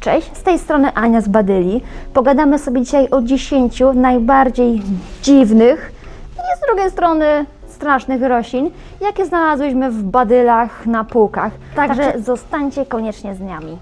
Cześć, z tej strony Ania z Badyli. Pogadamy sobie dzisiaj o 10 najbardziej dziwnych i z drugiej strony strasznych roślin, jakie znalazłyśmy w badylach na półkach. Także zostańcie koniecznie z nami.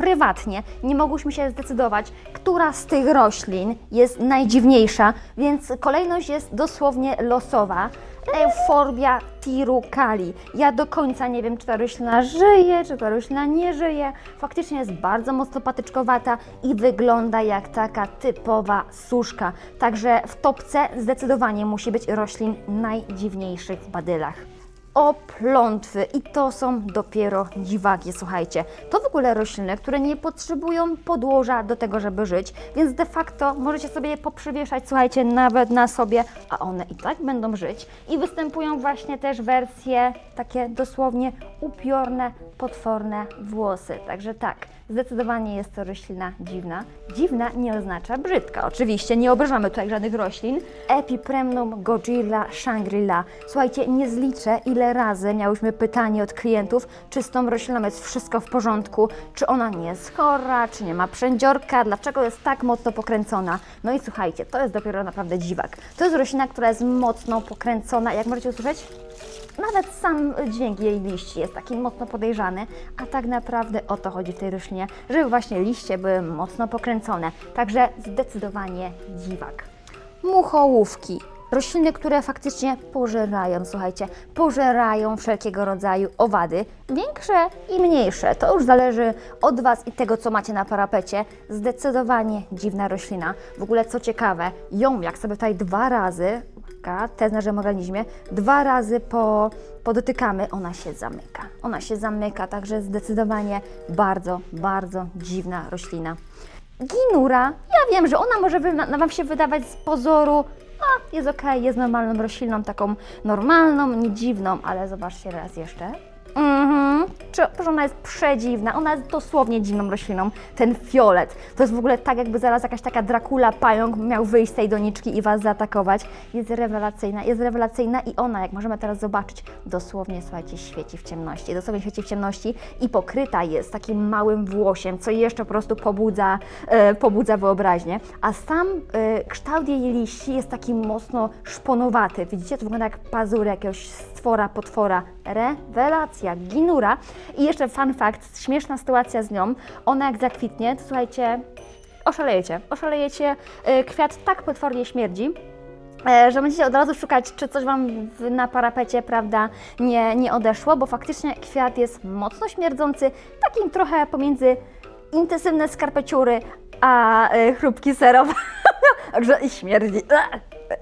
Prywatnie nie mogłyśmy się zdecydować, która z tych roślin jest najdziwniejsza, więc kolejność jest dosłownie losowa. Euforbia tirucali. Ja do końca nie wiem, czy ta roślina żyje, czy ta roślina nie żyje. Faktycznie jest bardzo mocno patyczkowata i wygląda jak taka typowa suszka. Także w topce zdecydowanie musi być roślin najdziwniejszych w badylach. O plątwy i to są dopiero dziwaki, słuchajcie. To w ogóle rośliny, które nie potrzebują podłoża do tego, żeby żyć, więc de facto możecie sobie je poprzywieszać, słuchajcie, nawet na sobie, a one i tak będą żyć. I występują właśnie też wersje takie dosłownie upiorne, potworne włosy. Także tak, zdecydowanie jest to roślina dziwna. Dziwna nie oznacza brzydka, oczywiście, nie obrażamy tutaj żadnych roślin. Epipremnum Godzilla Shangri-La. Słuchajcie, nie zliczę, ile razy miałyśmy pytanie od klientów, czy z tą rośliną jest wszystko w porządku, czy ona nie jest chora, czy nie ma przędziorka, dlaczego jest tak mocno pokręcona. No i słuchajcie, to jest dopiero naprawdę dziwak. To jest roślina, która jest mocno pokręcona, jak możecie usłyszeć? Nawet sam dźwięk jej liści jest taki mocno podejrzany, a tak naprawdę o to chodzi w tej roślinie, żeby właśnie liście były mocno pokręcone. Także zdecydowanie dziwak. Muchołówki. Rośliny, które faktycznie pożerają, słuchajcie, pożerają wszelkiego rodzaju owady, większe i mniejsze. To już zależy od Was i tego, co macie na parapecie. Zdecydowanie dziwna roślina. W ogóle, co ciekawe, ją jak sobie tutaj dwa razy, uwaga, test na naszym organizmie, dwa razy po, podotykamy, ona się zamyka. Ona się zamyka, także zdecydowanie bardzo, bardzo dziwna roślina. Ginura, ja wiem, że ona może Wam się wydawać z pozoru, a jest ok, jest normalną rośliną, taką normalną, nie dziwną, ale zobaczcie raz jeszcze. Mhm, że ona jest przedziwna, ona jest dosłownie dziwną rośliną, ten fiolet. To jest w ogóle tak, jakby zaraz jakaś taka Dracula pająk miał wyjść z tej doniczki i Was zaatakować. Jest rewelacyjna, jest rewelacyjna i ona, jak możemy teraz zobaczyć, dosłownie, słuchajcie, świeci w ciemności. Dosłownie świeci w ciemności i pokryta jest takim małym włosiem, co jeszcze po prostu pobudza, e, pobudza wyobraźnię. A sam e, kształt jej liści jest taki mocno szponowaty. Widzicie, to wygląda jak pazur jakiegoś stwora, potwora. Rewelacja, ginura. I jeszcze fun fact, śmieszna sytuacja z nią. Ona jak zakwitnie, to słuchajcie, oszalejecie. Oszalejecie. E, Kwiat tak potwornie śmierdzi, e, że będziecie od razu szukać, czy coś Wam na parapecie, prawda, nie, nie odeszło, bo faktycznie kwiat jest mocno śmierdzący, takim trochę pomiędzy intensywne skarpeciury, a e, chrupki serowe. I śmierdzi,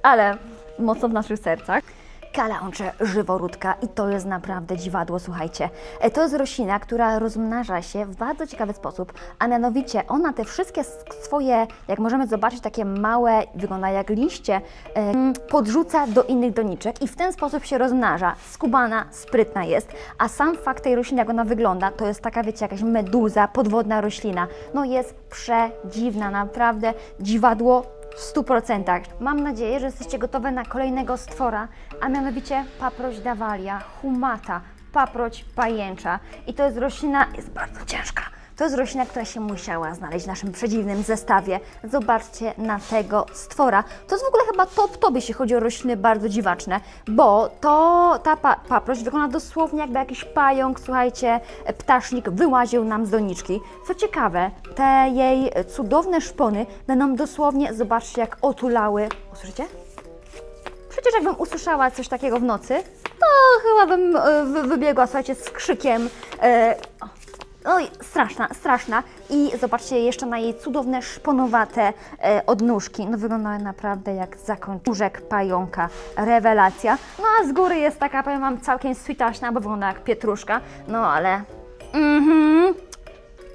ale mocno w naszych sercach. Kalaącze żyworódka i to jest naprawdę dziwadło, słuchajcie. E, To jest roślina, która rozmnaża się w bardzo ciekawy sposób, a mianowicie ona te wszystkie swoje, jak możemy zobaczyć, takie małe, wygląda jak liście, e, mm, podrzuca do innych doniczek i w ten sposób się rozmnaża. Skubana, sprytna jest, a sam fakt tej rośliny, jak ona wygląda, to jest taka, wiecie, jakaś meduza, podwodna roślina. No jest przedziwna, naprawdę dziwadło w 100%. Mam nadzieję, że jesteście gotowe na kolejnego stwora, a mianowicie paproć dawalia, humata, paproć pajęcza. I to jest roślina, jest bardzo ciężka. To jest roślina, która się musiała znaleźć w naszym przedziwnym zestawie. Zobaczcie na tego stwora. To jest w ogóle chyba top top, jeśli chodzi o rośliny bardzo dziwaczne, bo to ta pa paproć wygląda dosłownie jakby jakiś pająk, słuchajcie, ptasznik wyłaził nam z doniczki. Co ciekawe, te jej cudowne szpony będą dosłownie, zobaczcie, jak otulały. Usłyszycie? Przecież jakbym usłyszała coś takiego w nocy, to chyba bym e, wy- wybiegła, słuchajcie, z krzykiem. E, o, Oj, straszna, straszna. I zobaczcie jeszcze na jej cudowne, szponowate e, odnóżki. No wyglądają naprawdę jak zakończek pająka. Rewelacja. No a z góry jest taka, powiem Wam, całkiem switaśna, bo wygląda jak pietruszka. No ale... Mhm.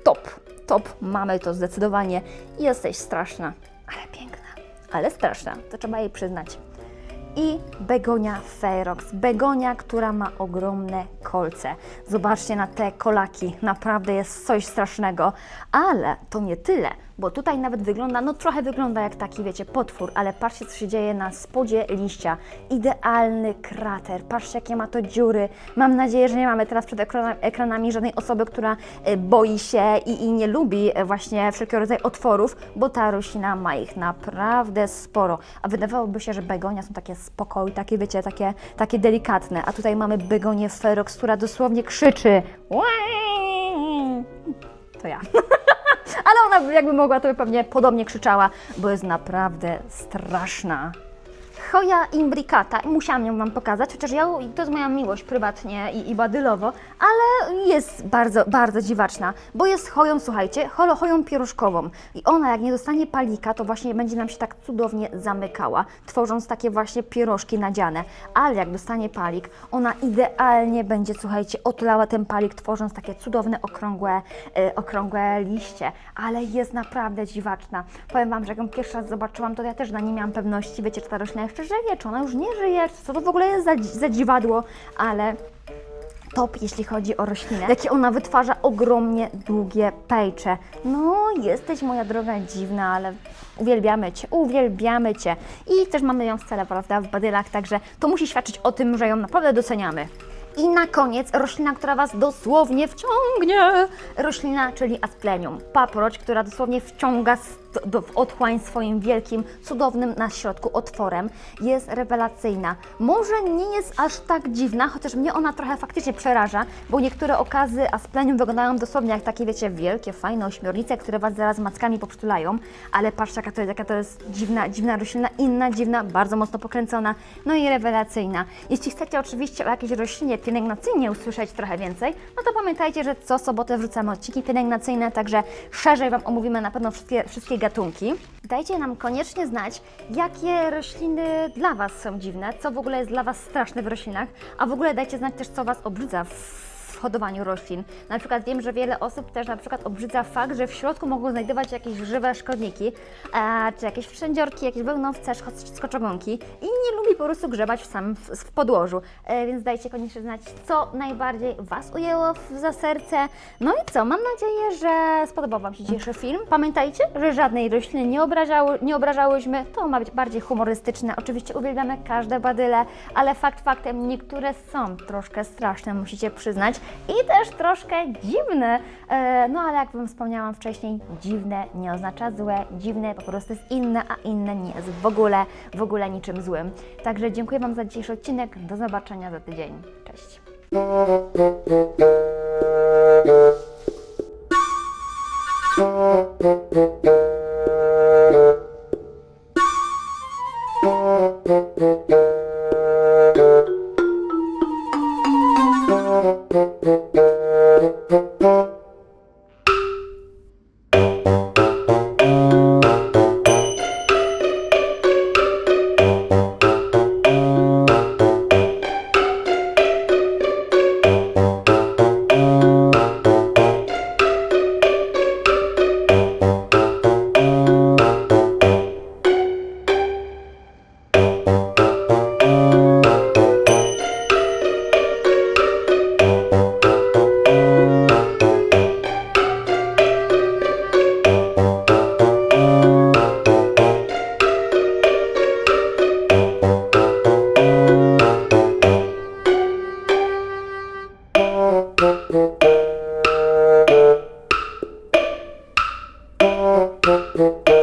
Top, top. Mamy to zdecydowanie. Jesteś straszna, ale piękna. Ale straszna, to trzeba jej przyznać. I begonia ferox. Begonia, która ma ogromne kolce. Zobaczcie na te kolaki, naprawdę jest coś strasznego. Ale to nie tyle, bo tutaj nawet wygląda, no trochę wygląda jak taki, wiecie, potwór, ale patrzcie, co się dzieje na spodzie liścia. Idealny krater, patrzcie, jakie ma to dziury. Mam nadzieję, że nie mamy teraz przed ekrana- ekranami żadnej osoby, która e, boi się i, i nie lubi e, właśnie wszelkiego rodzaju otworów, bo ta roślina ma ich naprawdę sporo. A wydawałoby się, że begonia są takie spokoj, takie, wiecie, takie, takie delikatne. A tutaj mamy begonię ferox, która dosłownie krzyczy. To ja. Ale ona jakby mogła, to by pewnie podobnie krzyczała, bo jest naprawdę straszna. Hoja imbricata, musiałam ją Wam pokazać, chociaż ja, to jest moja miłość prywatnie i, i badylowo, ale jest bardzo, bardzo dziwaczna, bo jest hoją, słuchajcie, holo, hoją i ona jak nie dostanie palika, to właśnie będzie nam się tak cudownie zamykała, tworząc takie właśnie pierożki nadziane, ale jak dostanie palik, ona idealnie będzie, słuchajcie, otlała ten palik, tworząc takie cudowne, okrągłe, e, okrągłe liście, ale jest naprawdę dziwaczna. Powiem Wam, że jak ją pierwszy raz zobaczyłam, to ja też na nie miałam pewności, wiecie, czy ta roślina jeszcze żyje, czy ona już nie żyje, co to w ogóle jest za, za dziwadło, ale top, jeśli chodzi o roślinę. Jakie ona wytwarza ogromnie długie pejcze. No, jesteś moja droga dziwna, ale uwielbiamy Cię, uwielbiamy Cię. I też mamy ją w cele, prawda, w badylach, także to musi świadczyć o tym, że ją naprawdę doceniamy. I na koniec roślina, która Was dosłownie wciągnie. Roślina, czyli asplenium. Paproć, która dosłownie wciąga w otchłań swoim wielkim, cudownym na środku otworem. Jest rewelacyjna. Może nie jest aż tak dziwna, chociaż mnie ona trochę faktycznie przeraża, bo niektóre okazy asplenium wyglądają dosłownie jak takie, wiecie, wielkie, fajne ośmiornice, które Was zaraz mackami poprztulają. Ale patrzcie, jaka to jest, jaka to jest dziwna, dziwna roślina, inna, dziwna, bardzo mocno pokręcona, no i rewelacyjna. Jeśli chcecie oczywiście o jakiejś roślinie pielęgnacyjnie usłyszeć trochę więcej, no to pamiętajcie, że co sobotę wrzucamy odcinki pielęgnacyjne, także szerzej Wam omówimy na pewno wszystkie, wszystkie gatunki. Dajcie nam koniecznie znać, jakie rośliny dla Was są dziwne, co w ogóle jest dla Was straszne w roślinach, a w ogóle dajcie znać też, co Was obrzydza w hodowaniu roślin. Na przykład wiem, że wiele osób też na przykład obrzydza fakt, że w środku mogą znajdować jakieś żywe szkodniki, e, czy jakieś wszędziorki, jakieś wełnowce, skoczogonki i nie lubi po prostu grzebać w samym w, w podłożu. E, więc dajcie koniecznie znać, co najbardziej Was ujęło w, za serce. No i co, mam nadzieję, że spodobał Wam się dzisiejszy film. Pamiętajcie, że żadnej rośliny nie, obrażały, nie obrażałyśmy, to ma być bardziej humorystyczne. Oczywiście uwielbiamy każde badyle, ale fakt faktem, niektóre są troszkę straszne, musicie przyznać i też troszkę dziwne. No ale jak Wam wspomniałam wcześniej, dziwne nie oznacza złe, dziwne po prostu jest inne, a inne nie jest w ogóle, w ogóle niczym złym. Także dziękuję Wam za dzisiejszy odcinek, do zobaczenia za tydzień. Cześć! Thank you. Música